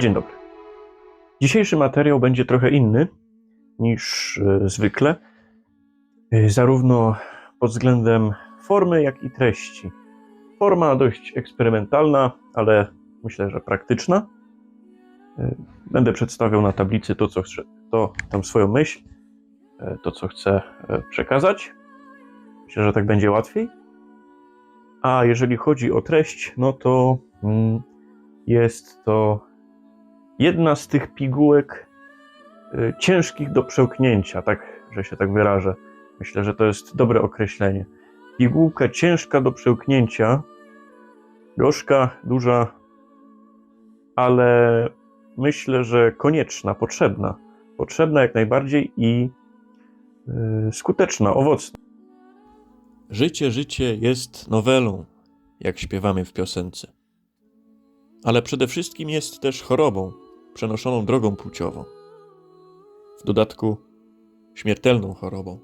Dzień dobry. Dzisiejszy materiał będzie trochę inny niż e, zwykle, e, zarówno pod względem formy, jak i treści. Forma dość eksperymentalna, ale myślę, że praktyczna. E, Będę przedstawiał na tablicy to, co chcę, to tam swoją myśl, to, co chcę przekazać. Myślę, że tak będzie łatwiej. A jeżeli chodzi o treść, no to mm, jest to jedna z tych pigułek y, ciężkich do przełknięcia, tak, że się tak wyrażę. Myślę, że to jest dobre określenie. Pigułka ciężka do przełknięcia, gorzka, duża, ale myślę, że konieczna, potrzebna. Potrzebna jak najbardziej i y, skuteczna, owocna. Życie, życie jest nowelą, jak śpiewamy w piosence. Ale przede wszystkim jest też chorobą, przenoszoną drogą płciową. W dodatku śmiertelną chorobą.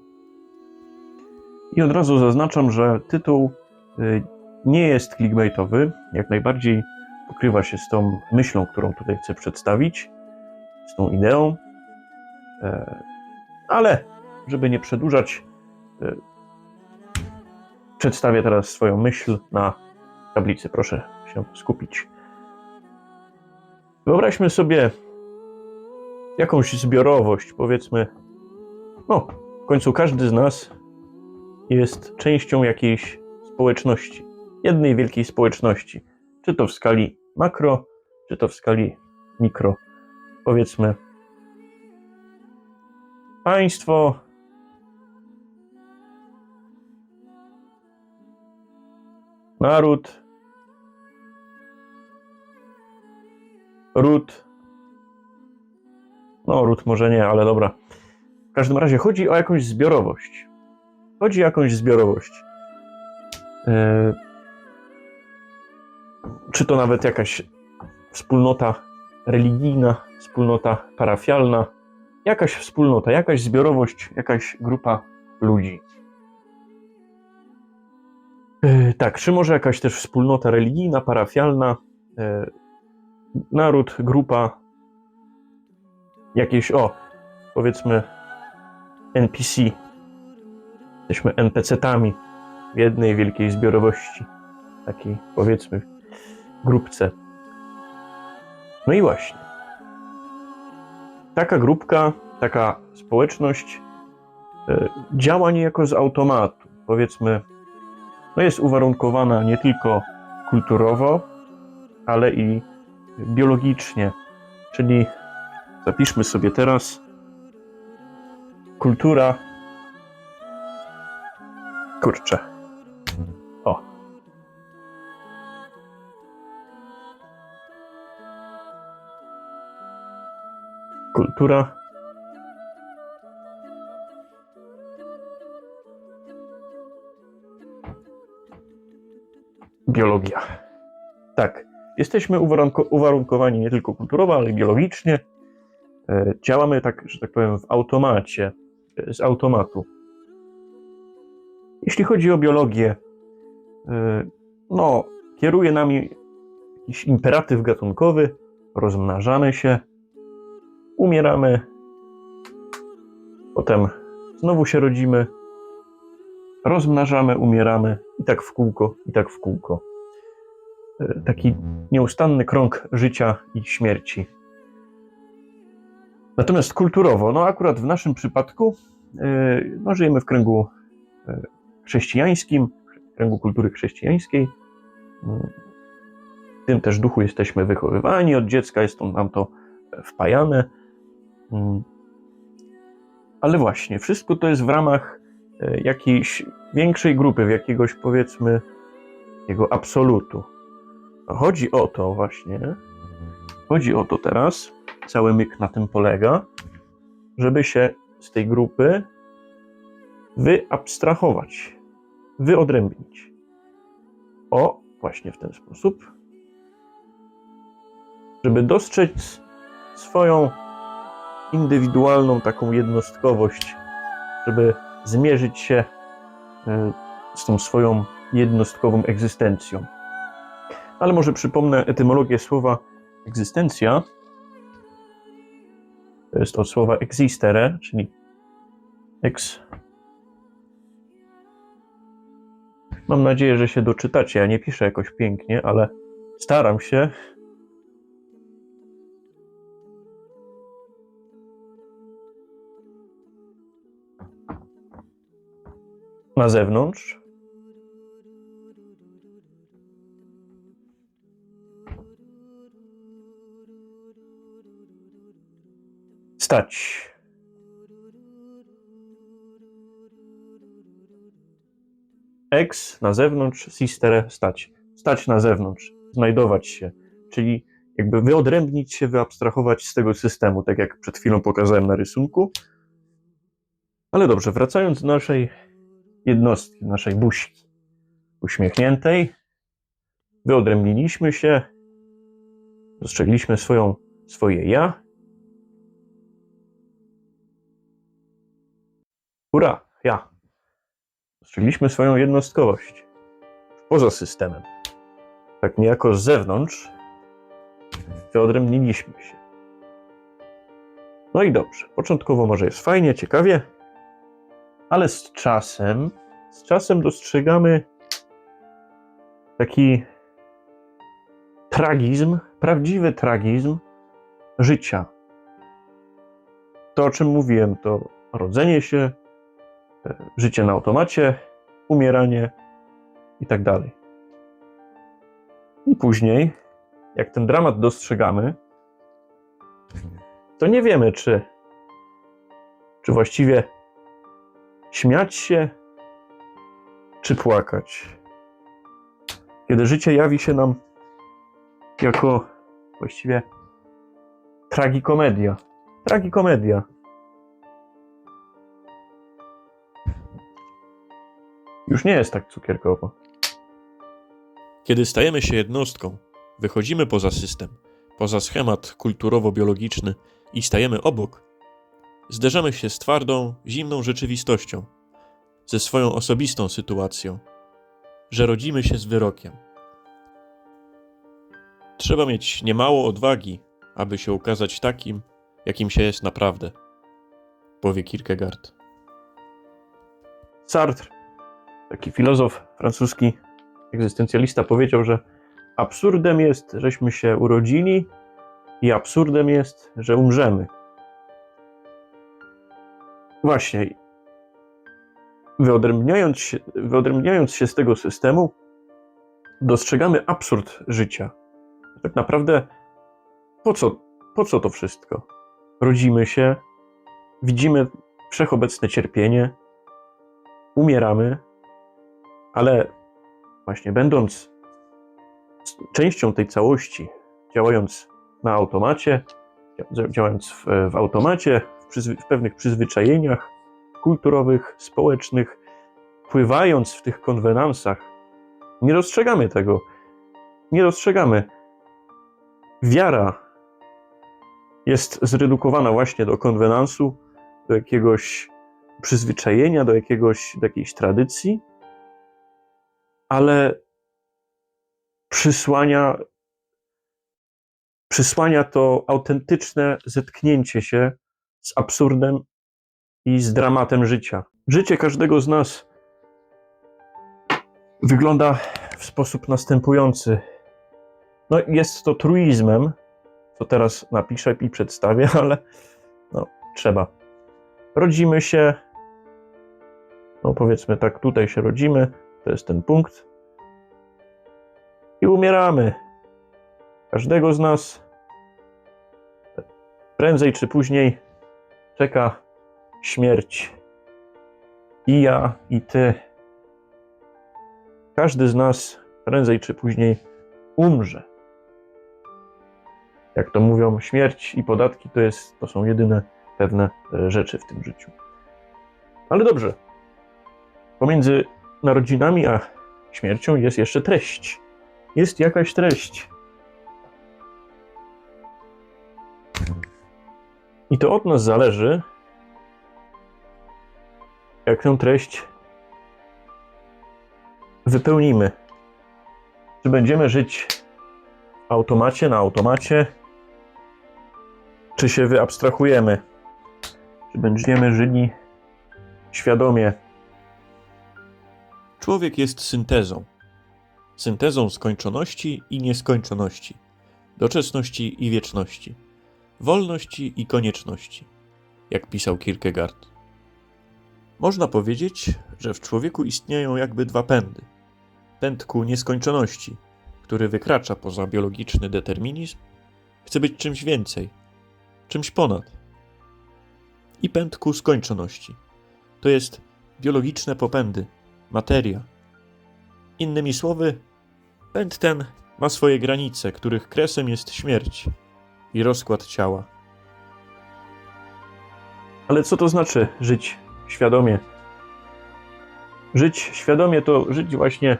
I od razu zaznaczam, że tytuł y, nie jest clickbaitowy, jak najbardziej pokrywa się z tą myślą, którą tutaj chcę przedstawić, z tą ideą. E, Ale, żeby nie przedłużać, e, przedstawię teraz swoją myśl na tablicy. Proszę się skupić. Wyobraźmy sobie jakąś zbiorowość, powiedzmy. No, w końcu każdy z nas jest częścią jakiejś społeczności, jednej wielkiej społeczności. Czy to w skali makro, czy to w skali mikro. Powiedzmy, państwo, naród, ród. No, ród może nie, ale dobra. W każdym razie chodzi o jakąś zbiorowość. Chodzi o jakąś zbiorowość. Yy, czy to nawet jakaś wspólnota religijna, wspólnota parafialna, jakaś wspólnota, jakaś zbiorowość, jakaś grupa ludzi. Yy, tak, czy może jakaś też wspólnota religijna, parafialna, yy, naród, grupa, jakieś, o, powiedzmy NPC. Jesteśmy NPC-tami w jednej wielkiej zbiorowości, takiej, powiedzmy, grupce. No i właśnie. Taka grupka, taka społeczność e, działa niejako z automatu. Powiedzmy, no jest uwarunkowana nie tylko kulturowo, ale i biologicznie. Czyli zapiszmy sobie teraz kultura. Kurczę. O. Kultura. Biologia. Tak. Jesteśmy uwarunko- uwarunkowani nie tylko kulturowo, ale biologicznie. E, Działamy tak, że tak powiem, w automacie, e, z automatu. Jeśli chodzi o biologię, e, no, kieruje nami jakiś imperatyw gatunkowy, rozmnażamy się, umieramy, potem znowu się rodzimy, rozmnażamy, umieramy i tak w kółko, i tak w kółko. Taki nieustanny krąg życia i śmierci. Natomiast kulturowo, no akurat w naszym przypadku, e, no żyjemy w kręgu e, chrześcijańskim, w kręgu kultury chrześcijańskiej. W tym też duchu jesteśmy wychowywani od dziecka, jest nam to wpajane. Ale właśnie, wszystko to jest w ramach e, jakiejś większej grupy, w jakiegoś powiedzmy jego absolutu. Chodzi o to właśnie, chodzi o to teraz, cały myk na tym polega, żeby się z tej grupy wyabstrahować, wyodrębnić. O, właśnie w ten sposób, żeby dostrzec swoją indywidualną taką jednostkowość, żeby zmierzyć się e, z tą swoją jednostkową egzystencją. Ale może przypomnę etymologię słowa egzystencja. To jest od słowa existere, czyli ex. Mam nadzieję, że się doczytacie. Ja nie piszę jakoś pięknie, ale staram się. Na zewnątrz. Stać. Ex na zewnątrz, sistere stać. Stać na zewnątrz, znajdować się, czyli jakby wyodrębnić się, wyabstrahować z tego systemu, tak jak przed chwilą pokazałem na rysunku. Ale dobrze, wracając do naszej jednostki, naszej buźki uśmiechniętej, wyodrębniliśmy się, dostrzegliśmy swoją, swoje ja. Hurra, ja. Dostrzegliśmy swoją jednostkowość poza systemem. Tak niejako z zewnątrz wyodrębniliśmy się. No i dobrze. Początkowo może jest fajnie, ciekawie, ale z czasem, z czasem dostrzegamy taki tragizm, prawdziwy tragizm życia. To, o czym mówiłem, to rodzenie się, życie na automacie, umieranie i tak dalej. I później, jak ten dramat dostrzegamy, to nie wiemy, czy, czy właściwie śmiać się, czy płakać. Kiedy życie jawi się nam jako właściwie tragikomedia. Tragikomedia. Już nie jest tak cukierkowo. Kiedy stajemy się jednostką, wychodzimy poza system, poza schemat kulturowo-biologiczny i stajemy obok, zderzamy się z twardą, zimną rzeczywistością, ze swoją osobistą sytuacją, że rodzimy się z wyrokiem. Trzeba mieć niemało odwagi, aby się ukazać takim, jakim się jest naprawdę, powie Kierkegaard. Sartre, taki filozof francuski, egzystencjalista, powiedział, że absurdem jest, żeśmy się urodzili i absurdem jest, że umrzemy. Właśnie. Wyodrębniając się, wyodrębniając się z tego systemu, dostrzegamy absurd życia. Tak naprawdę, po co, po co to wszystko? Rodzimy się, widzimy wszechobecne cierpienie, umieramy, ale właśnie będąc częścią tej całości, działając na automacie, dzia- działając w, w automacie, w, przyzwy, w pewnych przyzwyczajeniach kulturowych, społecznych, pływając w tych konwenansach, nie dostrzegamy tego. Nie dostrzegamy. Wiara jest zredukowana właśnie do konwenansu, do jakiegoś przyzwyczajenia, do, jakiegoś, do jakiejś tradycji, ale przysłania, przysłania to autentyczne zetknięcie się z absurdem i z dramatem życia. Życie każdego z nas wygląda w sposób następujący. No, jest to truizmem, co teraz napiszę i przedstawię, ale no, trzeba. Rodzimy się, no powiedzmy tak, tutaj się rodzimy, to jest ten punkt. I umieramy. Każdego z nas prędzej czy później czeka śmierć. I ja, i ty. Każdy z nas prędzej czy później umrze. Jak to mówią, śmierć i podatki to, jest, to są jedyne pewne rzeczy w tym życiu. Ale dobrze. Pomiędzy narodzinami a śmiercią jest jeszcze treść. Jest jakaś treść. I to od nas zależy, jak tę treść wypełnimy. Czy będziemy żyć w automacie, na automacie, Czy się wyabstrahujemy? Czy będziemy żyli świadomie? Człowiek jest syntezą. Syntezą skończoności i nieskończoności, doczesności i wieczności, wolności i konieczności, jak pisał Kierkegaard. Można powiedzieć, że w człowieku istnieją jakby dwa pędy. Pęd ku nieskończoności, który wykracza poza biologiczny determinizm, chce być czymś więcej, czymś ponad. I pęd ku skończoności, to jest biologiczne popędy, materia. Innymi słowy, pęd ten ma swoje granice, których kresem jest śmierć i rozkład ciała. Ale co to znaczy żyć świadomie? Żyć świadomie to żyć właśnie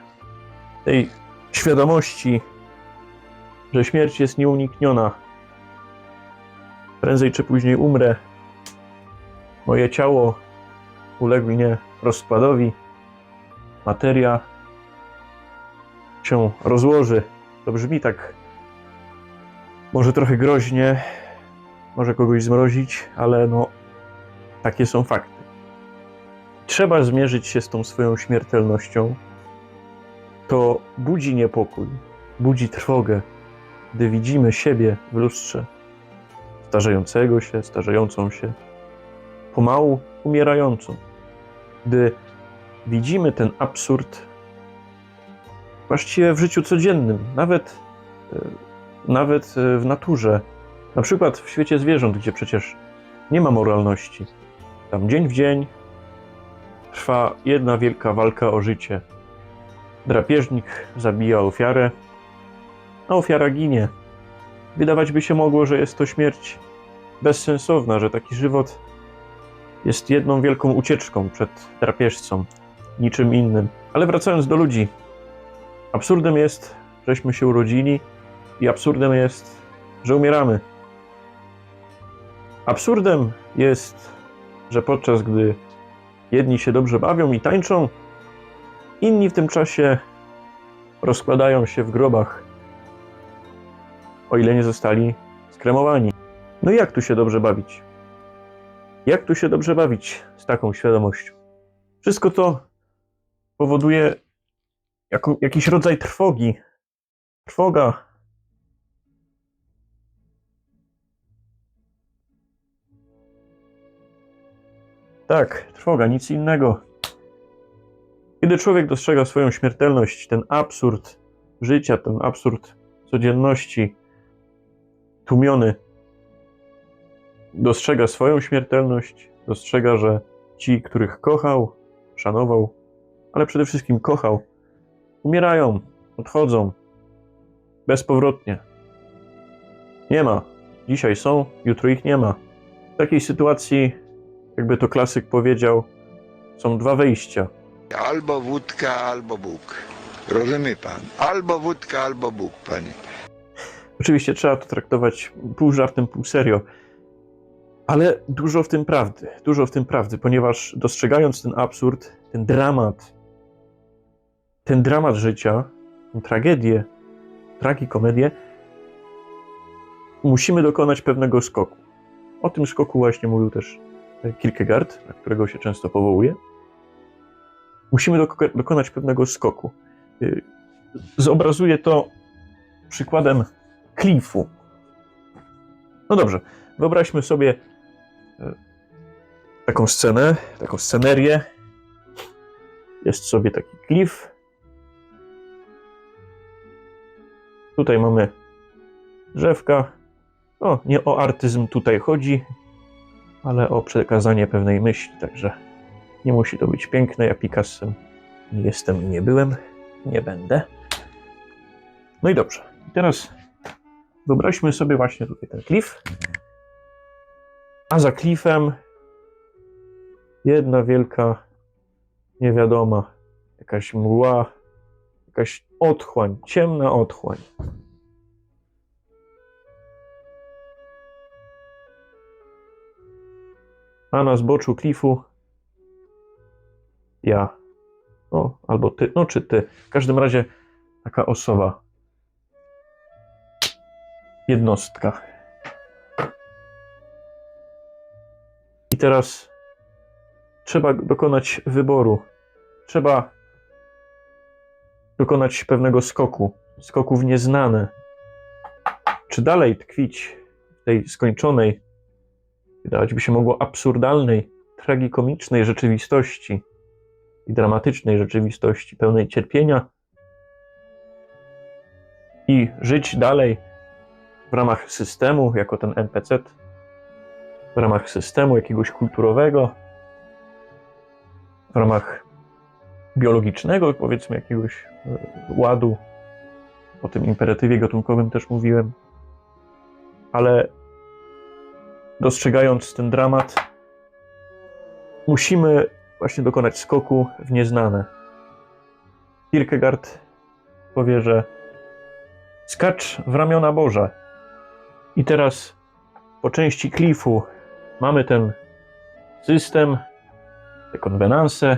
tej świadomości, że śmierć jest nieunikniona. Prędzej czy później umrę. Moje ciało ulegnie rozkładowi. Materia się rozłoży. To brzmi tak może trochę groźnie, może kogoś zmrozić, ale no takie są fakty. Trzeba zmierzyć się z tą swoją śmiertelnością. To budzi niepokój, budzi trwogę, gdy widzimy siebie w lustrze, starzejącego się, starzejącą się, pomału umierającą. Gdy widzimy ten absurd właściwie w życiu codziennym, nawet, e, nawet e, w naturze, na przykład w świecie zwierząt, gdzie przecież nie ma moralności. Tam dzień w dzień trwa jedna wielka walka o życie. Drapieżnik zabija ofiarę, a ofiara ginie. Wydawać by się mogło, że jest to śmierć bezsensowna, że taki żywot jest jedną wielką ucieczką przed drapieżcą, niczym innym. Ale wracając do ludzi, absurdem jest, żeśmy się urodzili i absurdem jest, że umieramy. Absurdem jest, że podczas gdy jedni się dobrze bawią i tańczą, inni w tym czasie rozkładają się w grobach, o ile nie zostali skremowani. No i jak tu się dobrze bawić? Jak tu się dobrze bawić z taką świadomością? Wszystko to powoduje jakiś rodzaj trwogi. Trwoga Tak, trwoga, nic innego. Kiedy człowiek dostrzega swoją śmiertelność, ten absurd życia, ten absurd codzienności, tłumiony, dostrzega swoją śmiertelność, dostrzega, że ci, których kochał, szanował, ale przede wszystkim kochał, umierają, odchodzą bezpowrotnie. Nie ma. Dzisiaj są, jutro ich nie ma. W takiej sytuacji jakby to klasyk powiedział, są dwa wejścia. Albo wódka, albo Bóg. Rozumie pan? Albo wódka, albo Bóg, panie. Oczywiście trzeba to traktować pół żartem, pół serio, ale dużo w tym prawdy, dużo w tym prawdy, ponieważ dostrzegając ten absurd, ten dramat, ten dramat życia, tę tragedię, tragikomedię, musimy dokonać pewnego skoku. O tym skoku właśnie mówił też Kierkegaard, na którego się często powołuje. Musimy doko- dokonać pewnego skoku. Y, Zobrazuję to przykładem klifu. No dobrze, wyobraźmy sobie y, taką scenę, taką scenerię. Jest sobie taki klif. Tutaj mamy drzewka. No, nie o artyzm tutaj chodzi, ale o przekazanie pewnej myśli, także nie musi to być piękne. Ja Picassem nie jestem i nie byłem, nie będę. No i dobrze. Teraz wyobraźmy sobie właśnie tutaj ten klif, a za klifem jedna wielka niewiadoma, jakaś mgła, jakaś otchłań, ciemna otchłań. a na zboczu klifu ja. No, albo ty, no czy ty. W każdym razie taka osoba. Jednostka. teraz trzeba dokonać wyboru. Trzeba dokonać pewnego skoku, skoku w nieznane. Czy dalej tkwić w tej skończonej, wydawać by się mogło absurdalnej, tragikomicznej rzeczywistości i dramatycznej rzeczywistości, pełnej cierpienia i żyć dalej w ramach systemu, jako ten NPC, w ramach systemu jakiegoś kulturowego, w ramach biologicznego, powiedzmy, jakiegoś e, ładu. O tym imperatywie gatunkowym też mówiłem. Ale dostrzegając ten dramat, musimy właśnie dokonać skoku w nieznane. Kierkegaard powie, że skacz w ramiona Boże. I teraz po części klifu mamy ten system, te konwenanse,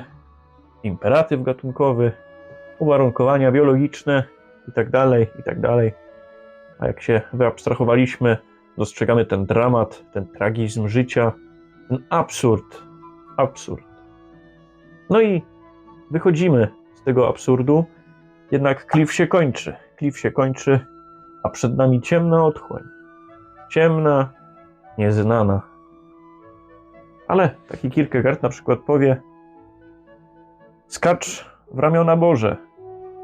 imperatyw gatunkowy, uwarunkowania biologiczne i tak dalej, i tak. A jak się wyabstrahowaliśmy, dostrzegamy ten dramat, ten tragizm życia, ten absurd, absurd. No i wychodzimy z tego absurdu, jednak klif się kończy. Klif się kończy, a przed nami ciemna otchłań. Ciemna, nieznana. Ale taki Kierkegaard na przykład powie, skacz w ramiona Boże,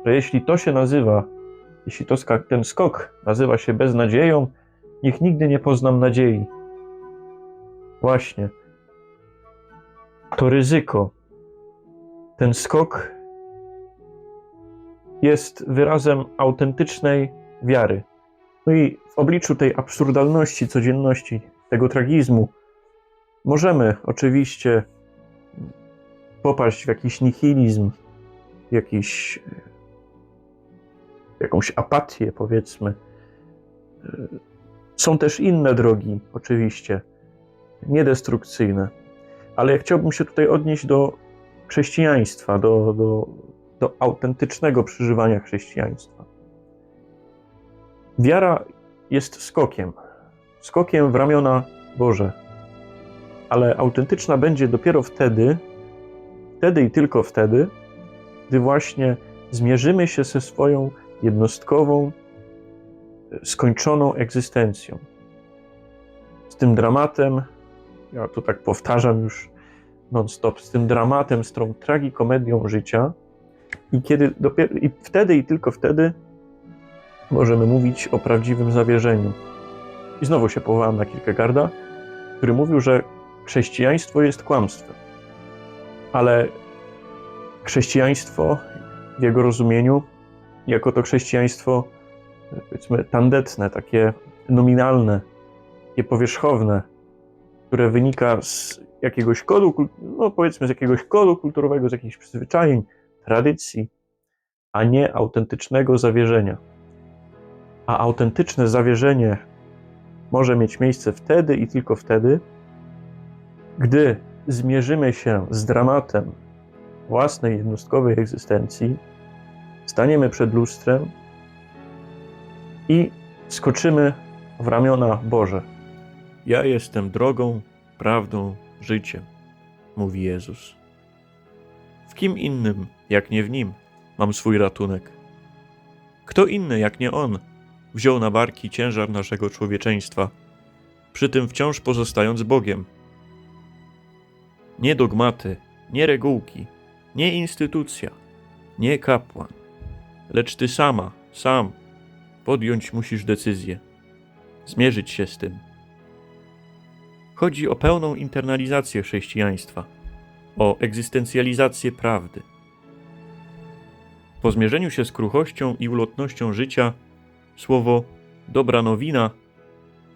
że jeśli to się nazywa, jeśli to ten skok nazywa się beznadzieją, niech nigdy nie poznam nadziei. Właśnie. To ryzyko, ten skok jest wyrazem autentycznej wiary. No i w obliczu tej absurdalności codzienności, tego tragizmu, możemy oczywiście popaść w jakiś nihilizm, jakiś, w jakąś apatię, powiedzmy. Są też inne drogi, oczywiście, niedestrukcyjne, ale ja chciałbym się tutaj odnieść do chrześcijaństwa, do, do, do autentycznego przeżywania chrześcijaństwa. Wiara jest skokiem, skokiem w ramiona Boże, ale autentyczna będzie dopiero wtedy, wtedy i tylko wtedy, gdy właśnie zmierzymy się ze swoją jednostkową, skończoną egzystencją. Z tym dramatem, ja to tak powtarzam już non-stop, z tym dramatem, z tą tragikomedią życia. I kiedy dopiero, i wtedy i tylko wtedy możemy mówić o prawdziwym zawierzeniu. I znowu się powołam na Kierkegaarda, który mówił, że chrześcijaństwo jest kłamstwem. Ale chrześcijaństwo w jego rozumieniu, jako to chrześcijaństwo, powiedzmy, tandetne, takie nominalne, takie powierzchowne, które wynika z jakiegoś kodu, no powiedzmy z jakiegoś kodu kulturowego, z jakichś przyzwyczajeń, tradycji, a nie autentycznego zawierzenia. A autentyczne zawierzenie może mieć miejsce wtedy i tylko wtedy, gdy zmierzymy się z dramatem własnej jednostkowej egzystencji, staniemy przed lustrem i skoczymy w ramiona Boże. Ja jestem drogą, prawdą, życiem, mówi Jezus. W kim innym, jak nie w nim, mam swój ratunek? Kto inny, jak nie On, wziął na barki ciężar naszego człowieczeństwa, przy tym wciąż pozostając Bogiem? Nie dogmaty, nie regułki, nie instytucja, nie kapłan, lecz ty sama, sam podjąć musisz decyzję, zmierzyć się z tym. Chodzi o pełną internalizację chrześcijaństwa, o egzystencjalizację prawdy. Po zmierzeniu się z kruchością i ulotnością życia, słowo dobra nowina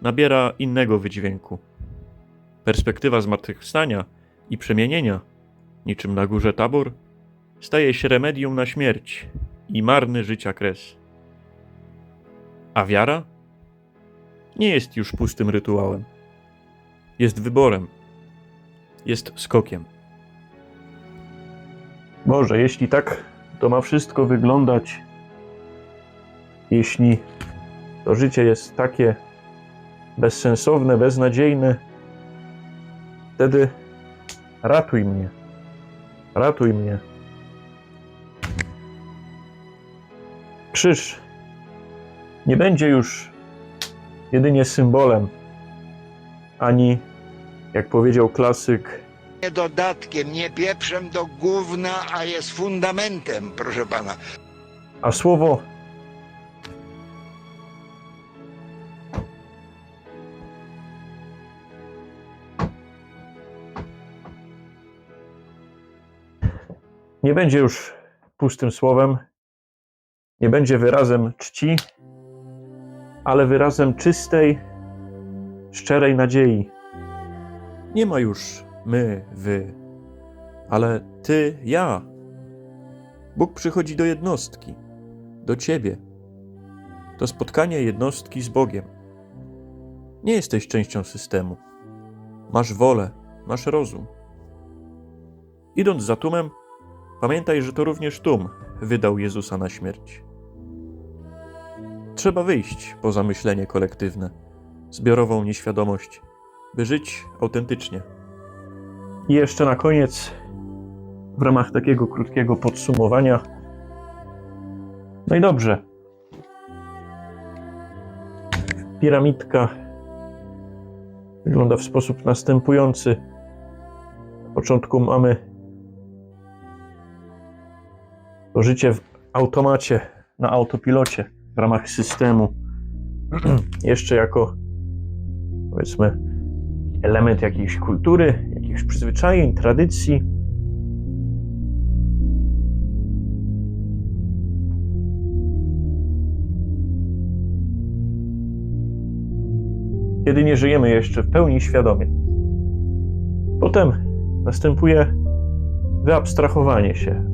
nabiera innego wydźwięku. Perspektywa zmartwychwstania i przemienienia, niczym na górze tabor, staje się remedium na śmierć i marny życia kres. A wiara nie jest już pustym rytuałem. Jest wyborem. Jest skokiem. Boże, jeśli tak to ma wszystko wyglądać, jeśli to życie jest takie bezsensowne, beznadziejne, wtedy ratuj mnie. Ratuj mnie. Krzyż nie będzie już jedynie symbolem, ani, jak powiedział klasyk, Nie dodatkiem, nie pieprzem do gówna, a jest fundamentem, proszę pana. a słowo nie będzie już pustym słowem, nie będzie wyrazem czci, ale wyrazem czystej, szczerej nadziei. Nie ma już my, wy, ale ty, ja. Bóg przychodzi do jednostki, do ciebie. To spotkanie jednostki z Bogiem. Nie jesteś częścią systemu. Masz wolę, masz rozum. Idąc za tłumem, pamiętaj, że to również tłum wydał Jezusa na śmierć. Trzeba wyjść poza myślenie kolektywne, zbiorową nieświadomość, by żyć autentycznie. I jeszcze na koniec, w ramach takiego krótkiego podsumowania. No i dobrze. Piramidka wygląda w sposób następujący. Na początku mamy to życie w automacie, na autopilocie, w ramach systemu. jeszcze jako, powiedzmy, element jakiejś kultury, jakichś przyzwyczajeń, tradycji. Kiedy nie żyjemy jeszcze w pełni świadomie. Potem następuje wyabstrahowanie się.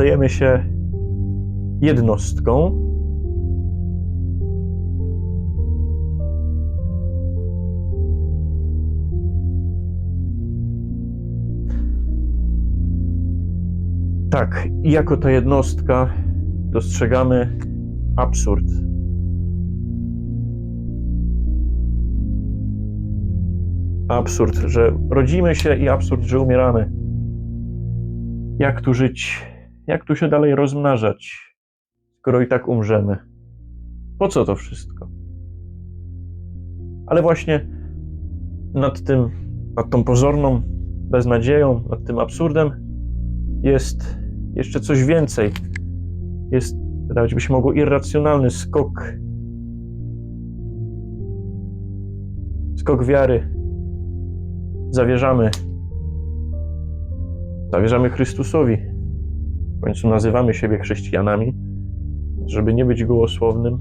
Stajemy się jednostką, Tak, i jako ta jednostka dostrzegamy absurd. Absurd, że rodzimy się i absurd, że umieramy. Jak tu żyć? Jak tu się dalej rozmnażać, skoro i tak umrzemy? Po co to wszystko? Ale właśnie nad tym, nad tą pozorną beznadzieją, nad tym absurdem jest jeszcze coś więcej. Jest, wydawać by się mogło, irracjonalny skok. Skok wiary. Zawierzamy. Zawierzamy Chrystusowi. W końcu nazywamy siebie chrześcijanami, żeby nie być gołosłownym.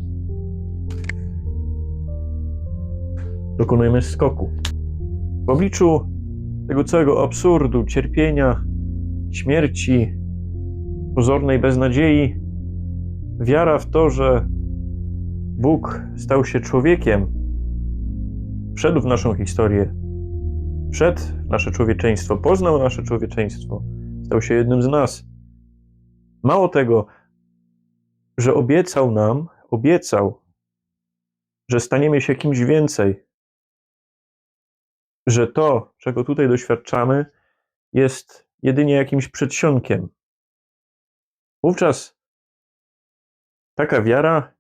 Dokonujemy skoku. W obliczu tego całego absurdu, cierpienia, śmierci, pozornej beznadziei, wiara w to, że Bóg stał się człowiekiem, wszedł w naszą historię, wszedł w nasze człowieczeństwo, poznał nasze człowieczeństwo, stał się jednym z nas. Mało tego, że obiecał nam, obiecał, że staniemy się kimś więcej, że to, czego tutaj doświadczamy, jest jedynie jakimś przedsionkiem. Wówczas taka wiara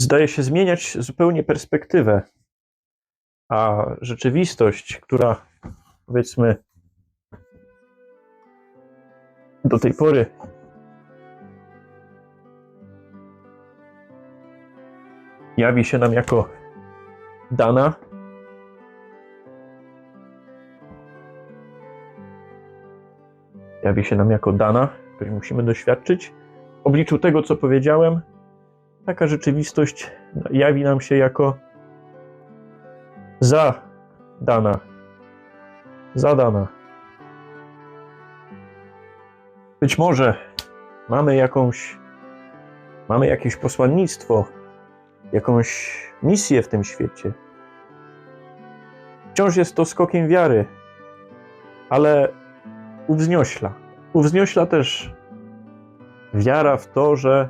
zdaje się zmieniać zupełnie perspektywę, a rzeczywistość, która powiedzmy do tej pory jawi się nam jako dana, jawi się nam jako dana, której musimy doświadczyć. W obliczu tego, co powiedziałem, taka rzeczywistość jawi nam się jako zadana. Zadana. Być może mamy jakąś, mamy jakieś posłannictwo, jakąś misję w tym świecie. Wciąż jest to skokiem wiary, ale uwzniośla. Uwzniośla też wiara w to, że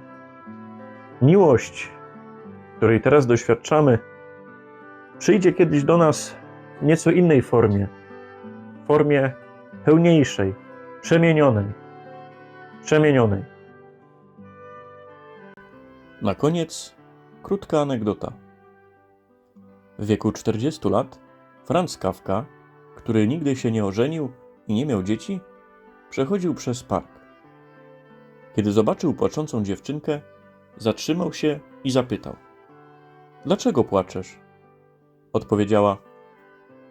miłość, której teraz doświadczamy, przyjdzie kiedyś do nas w nieco innej formie. Formie pełniejszej, przemienionej. Przemienionej. Na koniec krótka anegdota. W wieku 40 lat Franz Kafka, który nigdy się nie ożenił i nie miał dzieci, przechodził przez park. Kiedy zobaczył płaczącą dziewczynkę, zatrzymał się i zapytał: Dlaczego płaczesz? Odpowiedziała: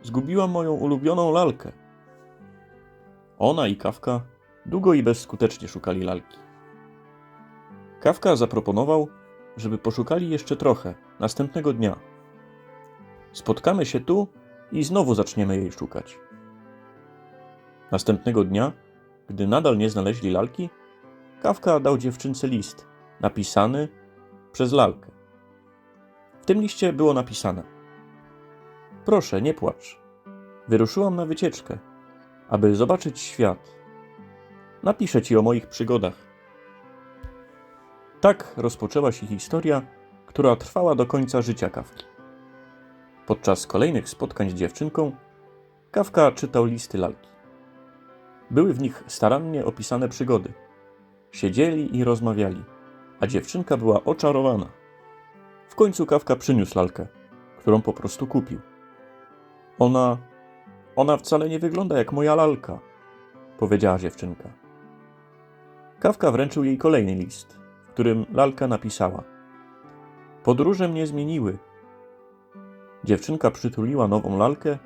Zgubiłam moją ulubioną lalkę. Ona i Kafka długo i bezskutecznie szukali lalki. Kafka zaproponował, żeby poszukali jeszcze trochę, następnego dnia. Spotkamy się tu i znowu zaczniemy jej szukać. Następnego dnia, gdy nadal nie znaleźli lalki, Kafka dał dziewczynce list, napisany przez lalkę. W tym liście było napisane: Proszę, nie płacz. Wyruszyłam na wycieczkę, aby zobaczyć świat. Napiszę ci o moich przygodach. Tak rozpoczęła się historia, która trwała do końca życia Kawki. Podczas kolejnych spotkań z dziewczynką, Kawka czytał listy lalki. Były w nich starannie opisane przygody. Siedzieli i rozmawiali, a dziewczynka była oczarowana. W końcu Kawka przyniósł lalkę, którą po prostu kupił. Ona. Ona wcale nie wygląda jak moja lalka, powiedziała dziewczynka. Kawka wręczył jej kolejny list, w którym lalka napisała: Podróże mnie zmieniły. Dziewczynka przytuliła nową lalkę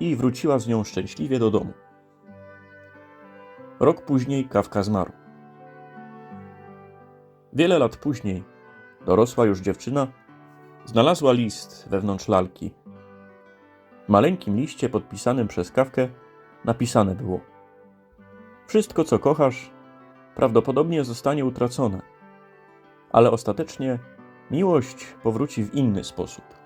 i wróciła z nią szczęśliwie do domu. Rok później Kawka zmarł. Wiele lat później dorosła już dziewczyna znalazła list wewnątrz lalki. W maleńkim liście podpisanym przez Kawkę napisane było: Wszystko, co kochasz, prawdopodobnie zostanie utracone, ale ostatecznie miłość powróci w inny sposób.